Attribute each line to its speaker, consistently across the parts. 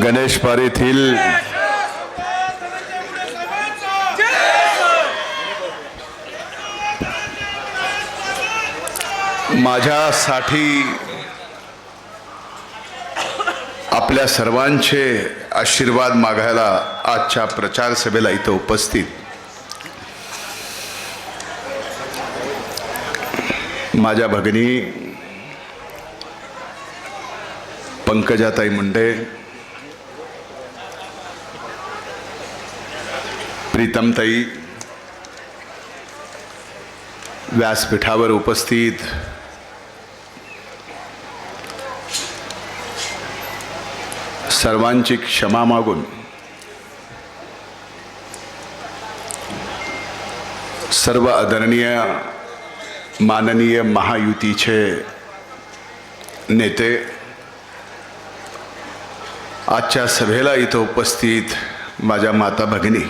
Speaker 1: गणेश येथील माझ्यासाठी आपल्या सर्वांचे आशीर्वाद मागायला आजच्या प्रचार सभेला इथं उपस्थित. माझ्या भगिनी पंकजाताई मुंडे प्रीतमताई व्यासपीठावर उपस्थित सर्वांची क्षमा मागून सर्व आदरणीय माननीय महायुतीचे नेते आजच्या सभेला इथं उपस्थित माझ्या माता भगिनी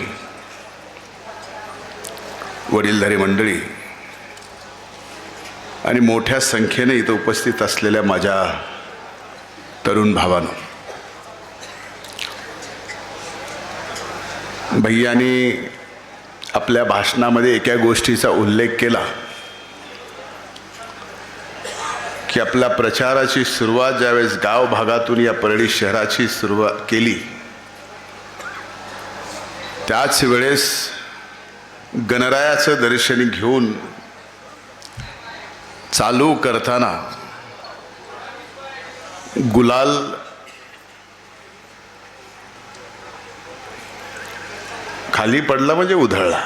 Speaker 1: वडीलधारी मंडळी. आणि मोठ्या संख्येने इथं उपस्थित असलेल्या माझ्या तरुण भावानं. भैयानी आपल्या भाषणामध्ये एका गोष्टीचा उल्लेख केला. की आपल्या प्रचाराची सुरुवात ज्यावेळेस गाव भागातून या परळी शहराची सुरुवात केली त्याच वेळेस गणरायाचं दर्शन घेऊन चालू करताना गुलाल खाली पडला म्हणजे उधळला.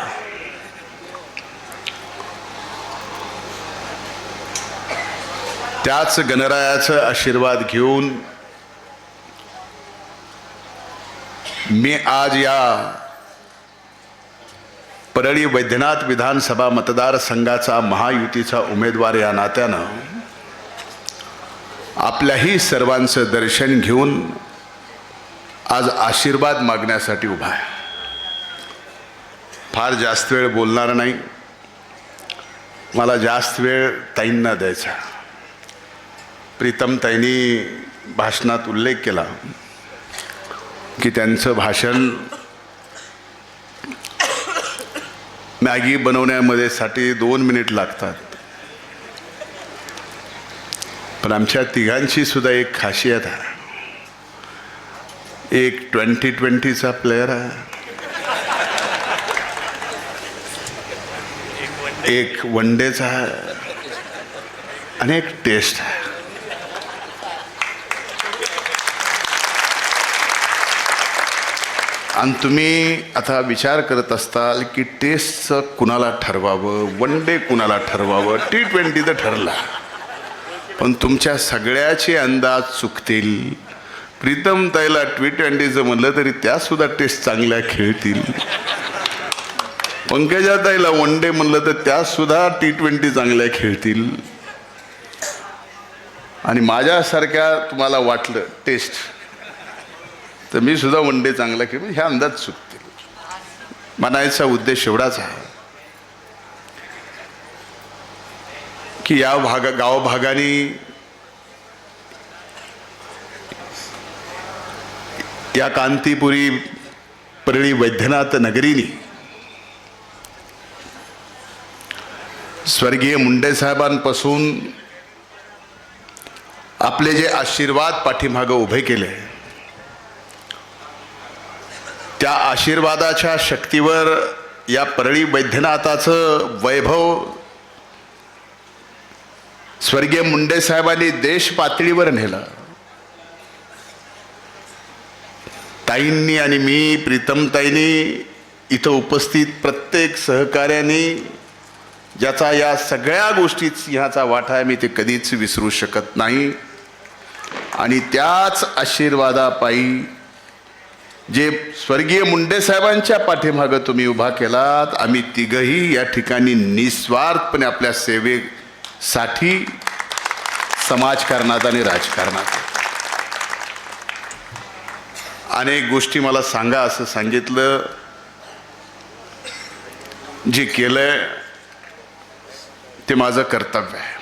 Speaker 1: त्याच गणरायाचं आशीर्वाद घेऊन मी आज या परळी वैद्यनाथ विधानसभा मतदारसंघाचा महायुतीचा उमेदवार या नात्यानं आपल्याही सर्वांचं दर्शन घेऊन आज आशीर्वाद मागण्यासाठी उभा आहे. फार जास्त वेळ बोलणार नाही. मला जास्त वेळ ताईंना द्यायचा प्रीतम ताईंनी भाषणात उल्लेख केला की त्यांचं भाषण मॅगी बनवण्यामध्ये साठी दोन मिनिट लागतात. पण आमच्या तिघांची सुद्धा एक खासियत आहे. एक ट्वेंटी ट्वेंटीचा प्लेअर आहे. एक वन डेचा आहे. आणि एक टेस्ट आहे. आणि तुम्ही आता विचार करत असताल की टेस्टचं कुणाला ठरवावं? वन डे कुणाला ठरवावं? टी ट्वेंटी तर ठरला. पण तुमच्या सगळ्याचे अंदाज चुकतील. प्रीतम ताईला टी ट्वेंटीचं म्हणलं तरी त्यासुद्धा टेस्ट चांगल्या खेळतील. पंकजाताईला वन डे म्हणलं तर त्यासुद्धा टी ट्वेंटी चांगल्या खेळतील. आणि माझ्यासारख्या तुम्हाला वाटलं टेस्ट तर मी सुद्धा वन डे चांगला खेळ म्हणजे ह्या अंदाज चुकतील. म्हणायचा उद्देश एवढाच आहे. की या भागा गावभागाने या कांतीपुरी परळी वैद्यनाथ नगरीनी स्वर्गीय मुंडे साहेबांपासून आपले जे आशीर्वाद पाठीमागं उभे केले त्या आशीर्वादाच्या शक्तीवर या परळी वैद्यनाथाचं वैभव स्वर्गीय मुंडे साहेबांनी देश पातळीवर नेलं. ताईंनी आणि मी प्रीतमताईंनी इथं उपस्थित प्रत्येक सहकार्याने ज्याचा या सगळ्या गोष्टीत सिंहाचा वाटा आहे मी ते कधीच विसरू शकत नाही. आणि त्याच आशीर्वादापायी जे स्वर्गीय मुंडे साहेबांच्या पाठीमागं तुम्ही उभा केलात आम्ही तिघही या ठिकाणी निस्वार्थपणे आपल्या सेवेसाठी समाजकारणात आणि राजकारणात. अनेक गोष्टी मला सांगा असं सांगितलं. जे केलंय ते माझं कर्तव्य आहे.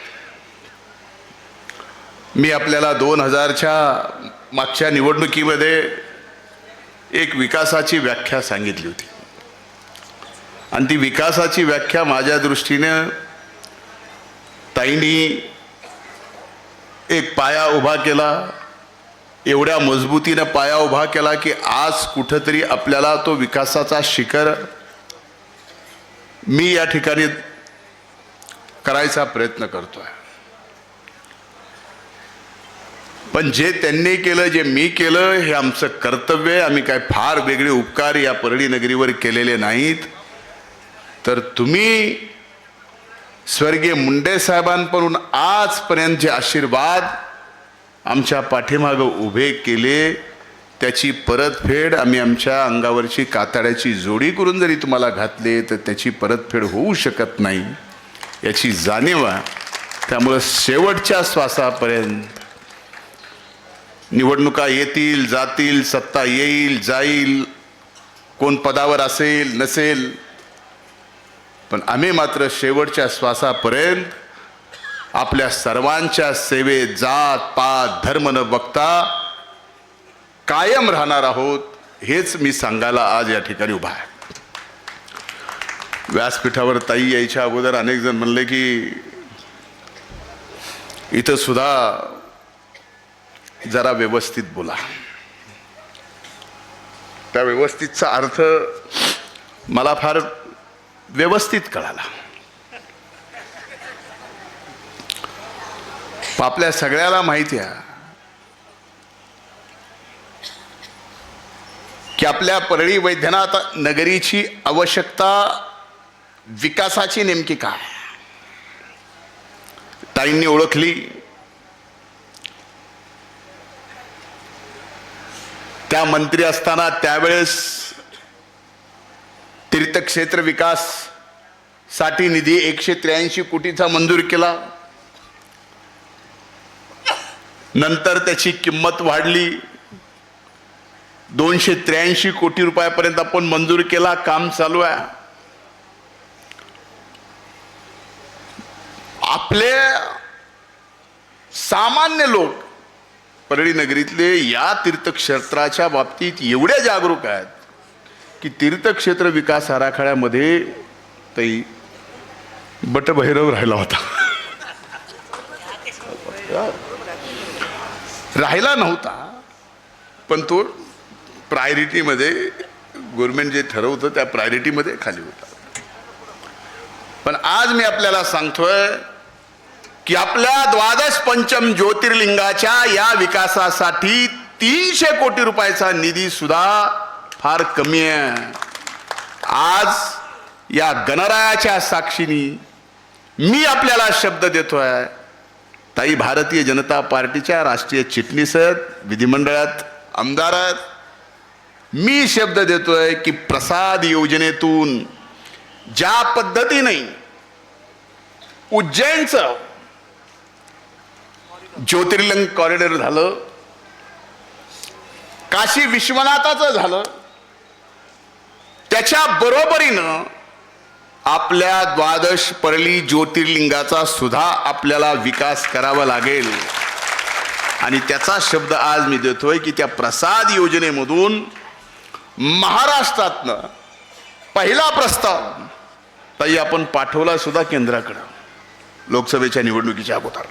Speaker 1: मी आपल्याला दोन हजारच्या मागच्या निवडणुकीमध्ये एक विकासाची व्याख्या सांगितली होती. आणि ती विकासाची व्याख्या माझ्या दृष्टीनं ताईंनी एक पाया उभा केला एवढ्या मजबूतीनं पाया उभा केला की आज कुठंतरी आपल्याला तो विकासाचा शिखर मी या ठिकाणी करायचा प्रयत्न करतो आहे पण जे त्यांनी केलं जे मी केलं हे आमचं कर्तव्य आहे. आम्ही काय फार वेगळे उपकार या परळी नगरीवर केलेले नाहीत. तर तुम्ही स्वर्गीय मुंडे साहेबांकडून आजपर्यंत जे आशीर्वाद आमच्या पाठीमागं उभे केले त्याची परतफेड आम्ही आमच्या अंगावरची कातड्याची जोडी करून जरी तुम्हाला घातले तर त्याची परतफेड होऊ शकत नाही याची जाणीव आहे. त्यामुळं शेवटच्या श्वासापर्यंत निवडणुका येतील जातील सत्ता येईल जाईल कोण पदावर असेल नसेल. पण आम्ही मात्र शेवटच्या श्वासापर्यंत आपल्या सर्वांच्या सेवेत जात पात धर्म न बघता कायम राहणार आहोत हेच मी सांगायला आज या ठिकाणी उभा आहे. व्यासपीठावर ताई यायच्या अगोदर अनेक जण म्हणले की इथं सुद्धा जरा व्यवस्थित बोला. त्या व्यवस्थितचा अर्थ मला फार व्यवस्थित कळाला. आपल्या सगळ्याला माहिती आहे की आपल्या परळी वैद्यनाथ नगरीची आवश्यकता विकासाची नेमकी काय? ताईंनी ओळखली. त्या मंत्री असताना त्यावेळेस तीर्थक्षेत्र विकाससाठी निधी एकशे त्र्याऐंशी कोटीचा मंजूर केला. नंतर त्याची किंमत वाढली. दोनशे त्र्याऐंशी कोटी रुपयापर्यंत आपण मंजूर केला. काम चालू आहे. आपले सामान्य लोक परळी नगरीतले या तीर्थक्षेत्राच्या बाबतीत एवढे जागरूक आहेत की तीर्थक्षेत्र विकास आराखड्यामध्ये तई बटभैरव राहिला होता. राहिला नव्हता पण तो प्रायोरिटीमध्ये गव्हर्नमेंट जे ठरवतं त्या प्रायोरिटीमध्ये खाली होता. पण आज मी आपल्याला सांगतोय की आपल्या द्वादश पंचम ज्योतिर्लिंगाच्या या विकासासाठी तीनशे कोटी रुपयाचा निधी सुद्धा फार कमी आहे. आज या गणरायाच्या साक्षीनी मी आपल्याला शब्द देतोय. ताई भारतीय जनता पार्टीच्या राष्ट्रीय चिटणीस आहेत विधिमंडळात आमदार आहेत मी शब्द देतोय की प्रसाद योजनेतून ज्या पद्धतीने उज्जैनचं ज्योतिर्लिंग कॉरिडॉर झालं. काशी विश्वनाथाचं झालं. त्याच्या बरोबरीनं आपल्या द्वादश परळी ज्योतिर्लिंगाचा सुद्धा आपल्याला विकास करावा लागेल. आणि त्याचा शब्द आज मी देतोय की त्या प्रसाद योजनेमधून महाराष्ट्रातनं पहिला प्रस्ताव ताई आपण पाठवला सुद्धा केंद्राकडं लोकसभेच्या निवडणुकीच्या अगोदर.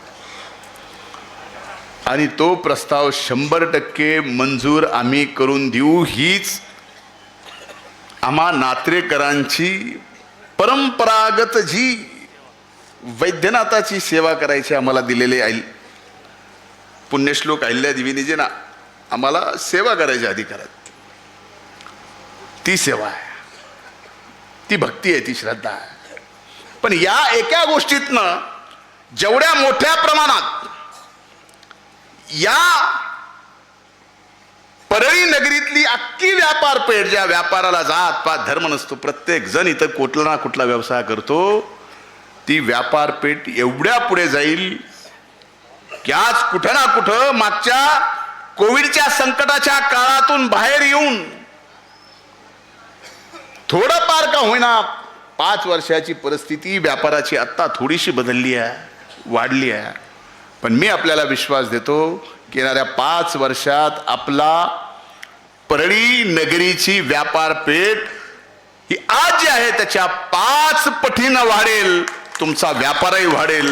Speaker 1: आणि तो प्रस्ताव शंभर टक्के मंजूर आम्ही करून देऊ हीच आम्हा नात्रेकरांची परंपरागत जी वैद्यनाथाची सेवा करायची आम्हाला दिलेले आई पुण्यश्लोक अहिल्या देवीने जे ना आम्हाला सेवा करायच्या अधिकारात. ती सेवा आहे. ती भक्ती आहे ती श्रद्धा आहे. पण या एका गोष्टीतनं जेवढ्या मोठ्या प्रमाणात या परळी नगरीतली अख्खी व्यापारपेठ ज्या व्यापाराला जात पात धर्म नसतो. प्रत्येक जण इथं कुठला ना कुठला व्यवसाय करतो. ती व्यापारपेठ एवढ्या पुढे जाईल की आज कुठं ना कुठं मागच्या कोविडच्या संकटाच्या काळातून बाहेर येऊन थोडंफार का होईना पाच वर्षाची परिस्थिती व्यापाराची आत्ता थोडीशी बदलली आहे वाढली आहे. पण मी आपल्याला विश्वास देतो की येणाऱ्या पाच वर्षात आपला परळी नगरीची व्यापारपेठ ही आज जी आहे त्याच्या पाच पटीनं वाढेल तुमचा व्यापारही वाढेल.